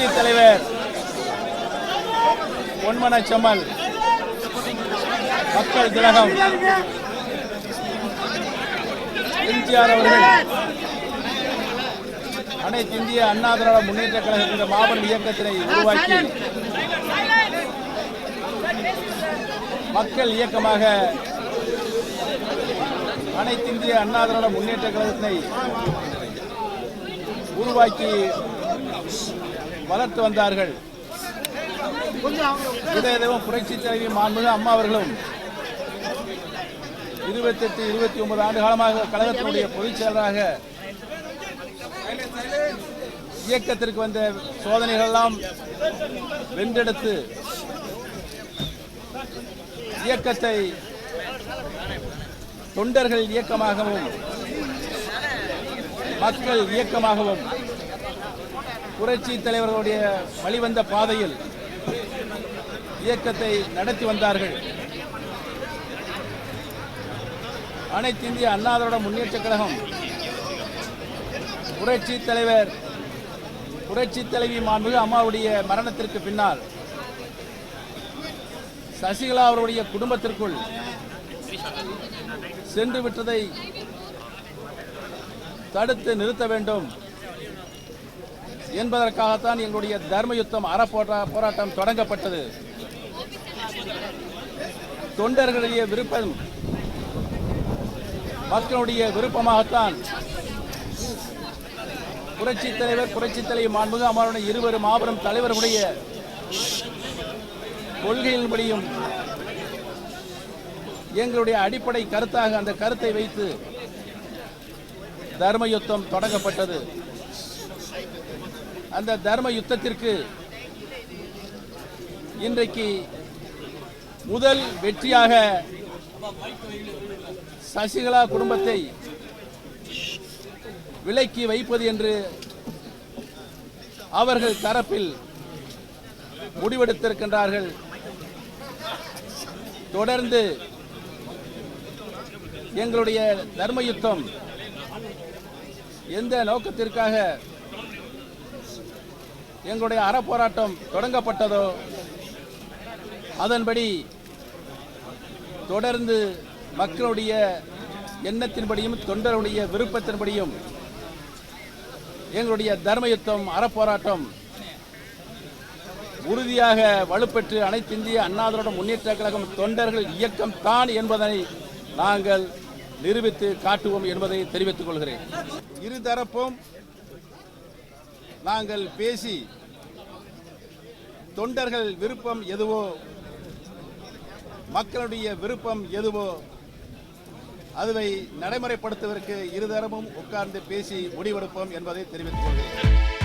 கட்சி தலைவர் பொன்மனச்செம்மல் மக்கள் திலகம் எம்ஜிஆர் அவர்கள் அனைத்து இந்திய அண்ணா திராவிட முன்னேற்ற கழகம் என்ற மாபெரும் இயக்கத்தினை உருவாக்கி மக்கள் இயக்கமாக அனைத்து இந்திய அண்ணா திராவிட முன்னேற்ற கழகத்தினை உருவாக்கி வளர்த்து வந்தார்கள். இதயதேவம் புரட்சி தலைவி மாண்புமிகு அம்மா அவர்களும் இருபத்தெட்டு இருபத்தி ஒன்பது ஆண்டு காலமாக கழகத்தினுடைய பொதுச் செயலராக இயக்கத்திற்கு வந்த சோதனைகள் எல்லாம் வென்றெடுத்து இயக்கத்தை தொண்டர்கள் இயக்கமாகவும் மக்கள் இயக்கமாகவும் புரட்சி தலைவர்களுடைய வழிவந்த பாதையில் இயக்கத்தை நடத்தி வந்தார்கள். அனைத்து இந்திய அண்ணாதரோட முன்னேற்ற கழகம் புரட்சி தலைவர் புரட்சி தலைவி மாண்புமிகு அம்மாவுடைய மரணத்திற்கு பின்னால் சசிகலா அவருடைய குடும்பத்திற்குள் சென்று விட்டதை தடுத்து நிறுத்த வேண்டும். என்பதற்காகத்தான் எங்களுடைய தர்ம யுத்தம் அறப்போரா போராட்டம் தொடங்கப்பட்டது. தொண்டர்களுடைய விருப்பம் மக்களுடைய விருப்பமாகத்தான். புரட்சி தலைவர் புரட்சி தலைவர் மாண்புக அம்மாவுடைய இருவரும் மாபெரும் தலைவர்களுடைய கொள்கையின்படியும் எங்களுடைய அடிப்படை கருத்தாக அந்த கருத்தை வைத்து தர்ம யுத்தம் தொடங்கப்பட்டது. அந்த தர்ம யுத்தத்திற்கு இன்றைக்கு முதல் வெற்றியாக சசிகலா குடும்பத்தை விலக்கி வைப்பது என்று அவர்கள் தரப்பில் முடிவெடுத்திருக்கின்றார்கள். தொடர்ந்து எங்களுடைய தர்ம யுத்தம் எந்த நோக்கத்திற்காக எங்களுடைய அறப்போராட்டம் தொடங்கப்பட்டதோ அதன்படி தொடர்ந்து மக்களுடைய எண்ணத்தின்படியும் தொண்டருடைய விருப்பத்தின்படியும் எங்களுடைய தர்மயுத்தம் அறப்போராட்டம் உறுதியாக வலுப்பெற்று அனைத்து இந்திய அண்ணாதிரோட முன்னேற்ற கழகம் தொண்டர்கள் இயக்கம் தான் என்பதனை நாங்கள் நிரூபித்து காட்டுவோம் என்பதை தெரிவித்துக் கொள்கிறேன். இருதரப்பும் நாங்கள் பேசி தொண்டர்கள் விருப்பம் எதுவோ மக்களுடைய விருப்பம் எதுவோ அதுவை நடைமுறைப்படுத்துவதற்கு இருதரமும் உட்கார்ந்து பேசி முடிவெடுப்போம் என்பதை தெரிவித்துக் கொள்கிறேன்.